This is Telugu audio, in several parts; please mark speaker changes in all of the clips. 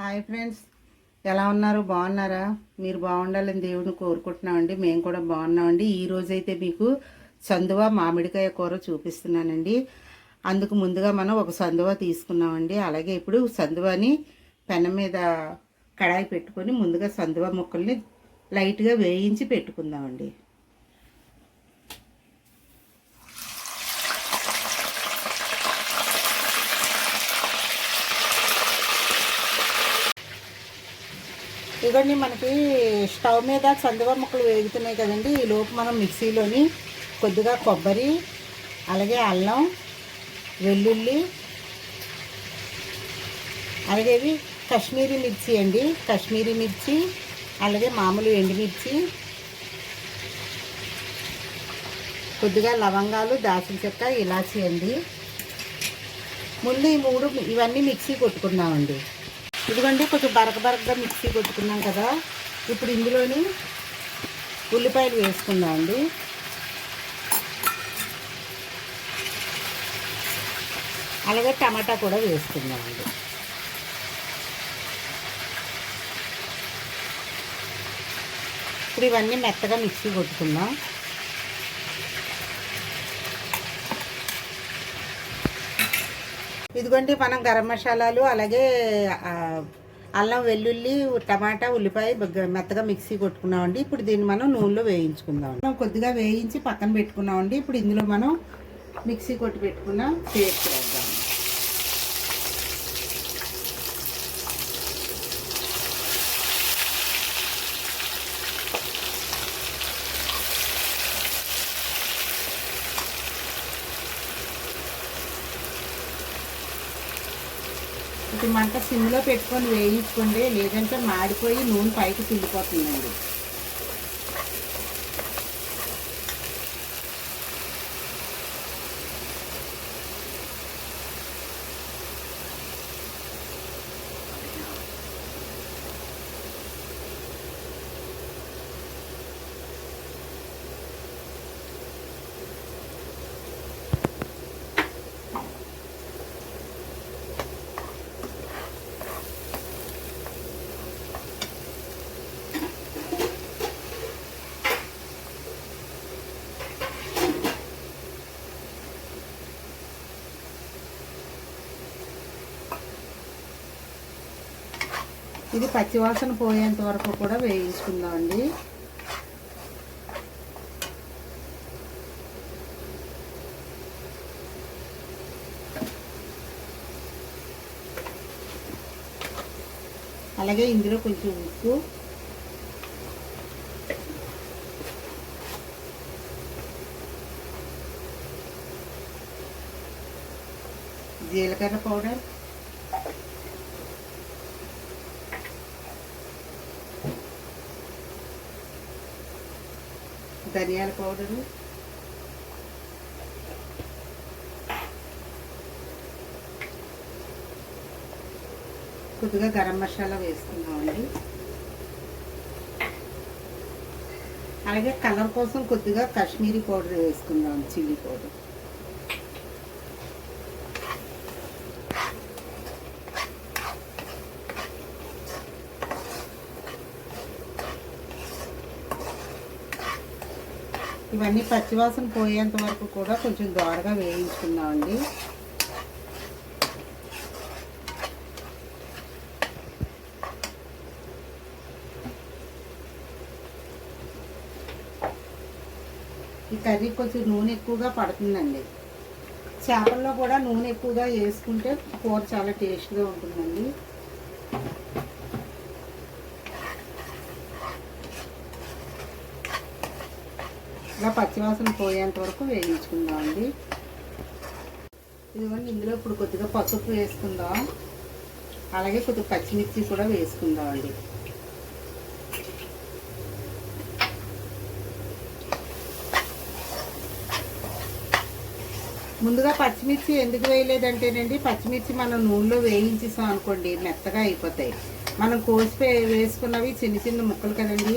Speaker 1: Hi friends. ఎలా ఉన్నారు? బాగున్నారా? మీరు బాగుండాలని దేవుడిని కోరుకుంటున్నామండి. మేము కూడా బాగున్నామండి. ఈ రోజైతే మీకు సందువ మామిడికాయ కూర చూపిస్తున్నానండి. అందుకు ముందుగా మనం ఒక సందువ తీసుకున్నామండి. అలాగే ఇప్పుడు సందువని పెనం మీద కడాయి పెట్టుకొని ముందుగా సందువ ముక్కల్ని లైట్గా వేయించి పెట్టుకుందామండి. ఇదిగోండి మనకి స్టవ్ మీద చందువ ముక్కలు వేగుతున్నాయి కదండి. ఈ లోపు మనం మిక్సీలోని కొద్దిగా కొబ్బరి అలాగే అల్లం వెల్లుల్లి అలాగే ఇవి కాశ్మీరీ మిర్చి అండి. కాశ్మీరీ మిర్చి అలాగే మామూలు ఎండుమిర్చి కొద్దిగా లవంగాలు దాచిన చెక్క ఇలాచి అండి. ముందు ఈ మూడు ఇవన్నీ మిక్సీ కొట్టుకున్నామండి ఇదిగోండి కొంచెం బరక బరకగా మిక్సీ కొట్టుకున్నాం కదా. ఇప్పుడు ఇందులోని ఉల్లిపాయలు వేసుకుందామండి అలాగే టమాటా కూడా వేసుకుందామండి ఇప్పుడు ఇవన్నీ మెత్తగా మిక్సీ కొట్టుకుందాం. ఇదిగోండి మనం గరం మసాలాలు అలాగే అల్లం వెల్లుల్లి టమాటా ఉల్లిపాయ మెత్తగా మిక్సీ కొట్టుకున్నామండి. ఇప్పుడు దీన్ని మనం నూనెలో వేయించుకుందాం. మనం కొద్దిగా వేయించి పక్కన పెట్టుకున్నామండి. ఇప్పుడు ఇందులో మనం మిక్సీ కొట్టి పెట్టుకున్న పేస్ట్ ఇప్పుడు మంట సిమ్లో పెట్టుకొని వేయించుకోండి లేదంటే మాడిపోయి నూనె పైకి తిండిపోతుందండి ఇది పచ్చివాసన పోయేంత వరకు కూడా వేయించుకుందామండి. అలాగే ఇందులో కొంచెం ఉప్పు. జీలకర్ర పౌడర్. ధనియాల పౌడరు. కొద్దిగా గరం మసాలా వేసుకుందామండి. అలాగే కలర్ కోసం కొద్దిగా కాశ్మీరీ పౌడర్ వేసుకుందాం చిల్లీ పౌడర్. ఇవన్నీ పచ్చివాసన పోయేంత వరకు కూడా కొంచెం దోరగా వేయించుకుందామండి. ఈ కర్రీ కొంచెం నూనె ఎక్కువగా పడుతుందండి. చేపల్లో కూడా నూనె ఎక్కువగా వేసుకుంటే కూర చాలా టేస్ట్గా ఉంటుందండి. ఇలా పచ్చివాసన పోయేంత వరకు వేయించుకుందామండి ఇదిగోండి ఇందులో ఇప్పుడు కొద్దిగా పసుపు వేసుకుందాం. అలాగే కొద్దిగా పచ్చిమిర్చి కూడా వేసుకుందామండి ముందుగా పచ్చిమిర్చి ఎందుకు వేయలేదంటేనండి పచ్చిమిర్చి మనం నూనెలో వేయించేసాం అనుకోండి మెత్తగా అయిపోతాయి. మనం కోసి వేసుకున్నవి చిన్న చిన్న ముక్కలు కదండి.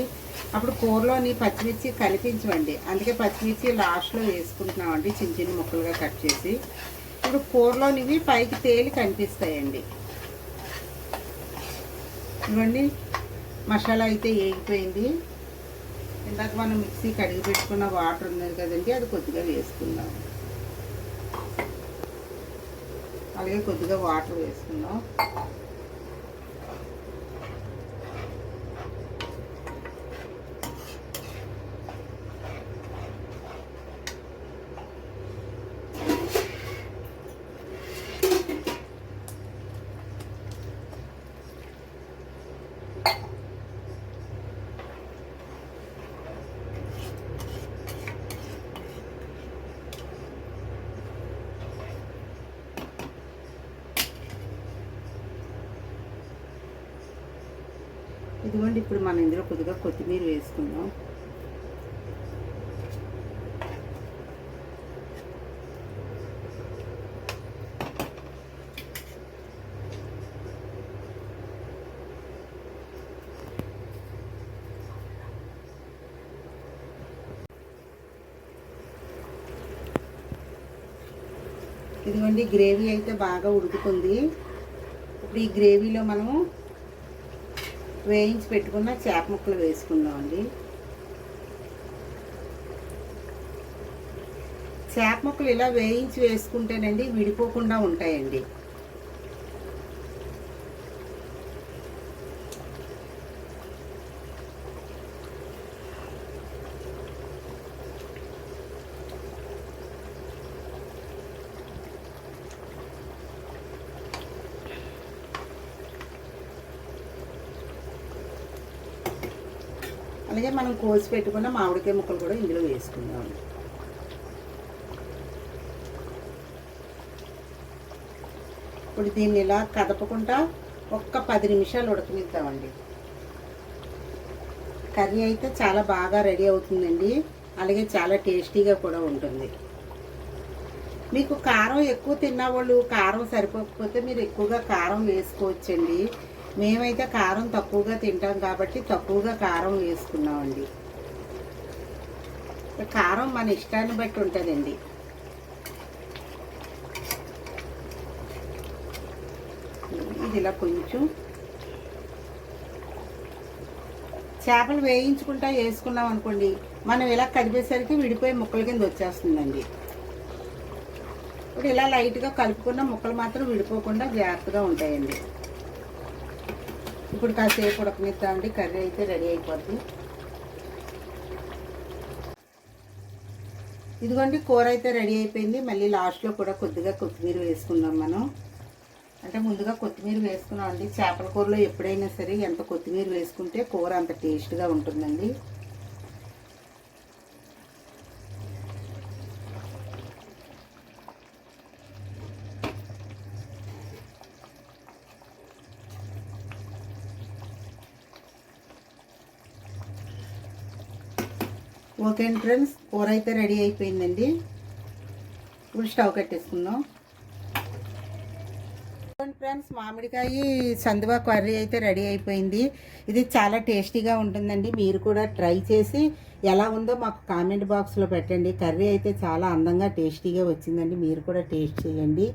Speaker 1: అప్పుడు కూరలోని పచ్చిమిర్చి కనిపించవండి అందుకే పచ్చిమిర్చి లాస్ట్లో వేసుకుంటున్నామండి చిన్న చిన్న ముక్కలుగా కట్ చేసి. ఇప్పుడు కూరలోనివి పైకి తేలి కనిపిస్తాయండి. ఇవ్వండి. మసాలా అయితే వేగిపోయింది ఇందాక మనం మిక్సీ కడిగి పెట్టుకున్న వాటర్ ఉన్నది కదండి అది కొద్దిగా వేసుకుందాం. అలాగే కొద్దిగా వాటర్ వేసుకుందాం. ఇదిగోండి ఇప్పుడు మనం ఇందులో కొద్దిగా కొత్తిమీర వేసుకుందాం. ఇదిగోండి గ్రేవీ అయితే బాగా ఉడుకుతుంది. ఇప్పుడు ఈ గ్రేవీలో మనము వేయించి పెట్టుకున్న చేప ముక్కలు వేసుకుందామండి. చేప ముక్కలు ఇలా వేయించి వేసుకుంటేనండి విడిపోకుండా ఉంటాయండి. అలాగే మనం కోసి పెట్టుకున్న మామిడికాయ ముక్కలు కూడా ఇందులో వేసుకుందాం. ఇప్పుడు దీన్ని ఇలా కదపకుండా ఒక్క పది నిమిషాలు ఉడకనిద్దామండి. కర్రీ అయితే చాలా బాగా రెడీ అవుతుందండి. అలాగే చాలా టేస్టీగా కూడా ఉంటుంది. మీకు కారం ఎక్కువ తిన్న వాళ్ళు కారం సరిపోకపోతే మీరు ఎక్కువగా కారం వేసుకోవచ్చండి. మేమైతే కారం తక్కువగా తింటాం కాబట్టి తక్కువగా కారం వేసుకున్నామండి. కారం మన ఇష్టాన్ని బట్టి ఉంటుందండి. ఇది ఇలా కొంచెం చేపలు వేయించుకుంటా వేసుకున్నాం అనుకోండి మనం ఇలా కదిపేసరికి విడిపోయి ముక్కల కింద వచ్చేస్తుందండి. ఇప్పుడు ఇలా లైట్గా కలుపుకున్న ముక్కలు మాత్రం విడిపోకుండా జాగ్రత్తగా ఉంటాయండి. ఇప్పుడు కాసేపు ఉడకనిద్దామండి కర్రీ అయితే రెడీ అయిపోద్ది. ఇదిగోండి కూర అయితే రెడీ అయిపోయింది. మళ్ళీ లాస్ట్లో కూడా కొద్దిగా కొత్తిమీర వేసుకుందాం మనం. అంటే ముందుగా కొత్తిమీర వేసుకున్నామండి. చేపల కూరలో ఎప్పుడైనా సరే ఎంత కొత్తిమీర వేసుకుంటే కూర అంత టేస్ట్గా ఉంటుందండి. ఓకే అండి ఫ్రెండ్స్ కూర అయితే రెడీ అయిపోయిందండి. ఇప్పుడు స్టవ్ కట్టేసుకుందాం. ఫ్రెండ్స్ మామిడికాయ సందువా కర్రీ అయితే రెడీ అయిపోయింది. ఇది చాలా టేస్టీగా ఉంటుందండి. మీరు కూడా ట్రై చేసి ఎలా ఉందో మాకు కామెంట్ బాక్స్లో పెట్టండి. కర్రీ అయితే చాలా అందంగా టేస్టీగా వచ్చిందండి. మీరు కూడా టేస్ట్ చేయండి.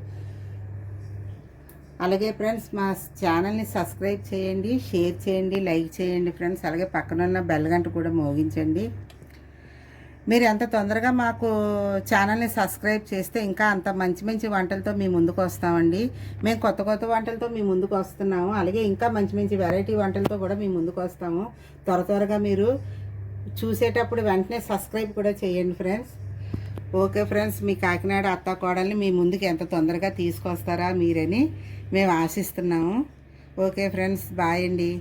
Speaker 1: అలాగే ఫ్రెండ్స్ మా ఛానల్ని సబ్స్క్రైబ్ చేయండి షేర్ చేయండి లైక్ చేయండి ఫ్రెండ్స్. అలాగే పక్కన ఉన్న బెల్ గంట కూడా మోగించండి. మీరు ఎంత తొందరగా మాకు ఛానల్ని సబ్స్క్రైబ్ చేస్తే ఇంకా అంత మంచి మంచి వంటలతో మీ ముందుకు వస్తామండి. మేము కొత్త కొత్త వంటలతో మీ ముందుకు వస్తున్నాము. అలాగే ఇంకా మంచి మంచి వెరైటీ వంటలతో కూడా మీ ముందుకు వస్తాము. త్వర త్వరగా మీరు చూసేటప్పుడు వెంటనే సబ్స్క్రైబ్ కూడా చేయండి ఫ్రెండ్స్ ఓకే ఫ్రెండ్స్ మీ కాకినాడ అత్త కోడల్ని మీ ముందుకు ఎంత తొందరగా తీసుకొస్తారా మీరని మేము ఆశిస్తున్నాము. ఓకే ఫ్రెండ్స్ బాయ్ అండి.